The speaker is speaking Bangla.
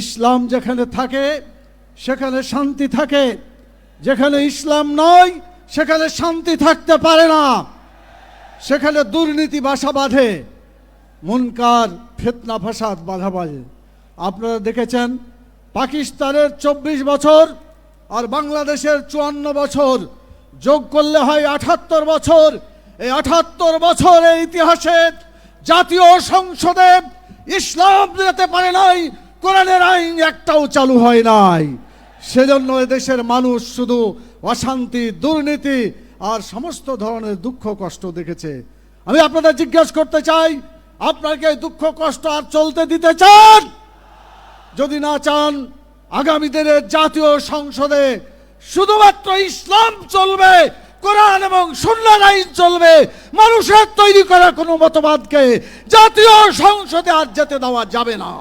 ইসলাম যেখানে থাকে, সেখানে শান্তি থাকে। যেখানে ইসলাম নয়, সেখানে শান্তি থাকতে পারে না। সেখানে দুর্নীতি বাসা বাঁধে। মুনকার, ফেতনা, ফাসাদ বাধা বাঁধে আপনারা দেখেছেন, পাকিস্তানের চব্বিশ বছর আর বাংলাদেশের চুয়ান্ন বছর। যোগ করলে হয় আঠাত্তর বছর। এই আঠাত্তর বছরের ইতিহাসে জাতীয় সংসদে ইসলাম যেতে পারে নাই কোরআনের আইন একটাও চালু হয় নাই। সেজন্য দেশের মানুষ শুধু অশান্তি, দুর্নীতি আর সমস্ত ধরনের দুঃখ, কষ্ট দেখেছে। আমি আপনাদের জিজ্ঞেস করতে চাই আপনাকে দুঃখ, কষ্ট আর চলতে দিতে চান? যদি না চান, আগামী দিনের জাতীয় সংসদে শুধুমাত্র ইসলাম চলবে, কোরআন এবং সুন্নার আইন চলবে, মানুষের তৈরি করা কোনো মতবাদকে জাতীয় সংসদে আর যেতে দেওয়া যাবে না।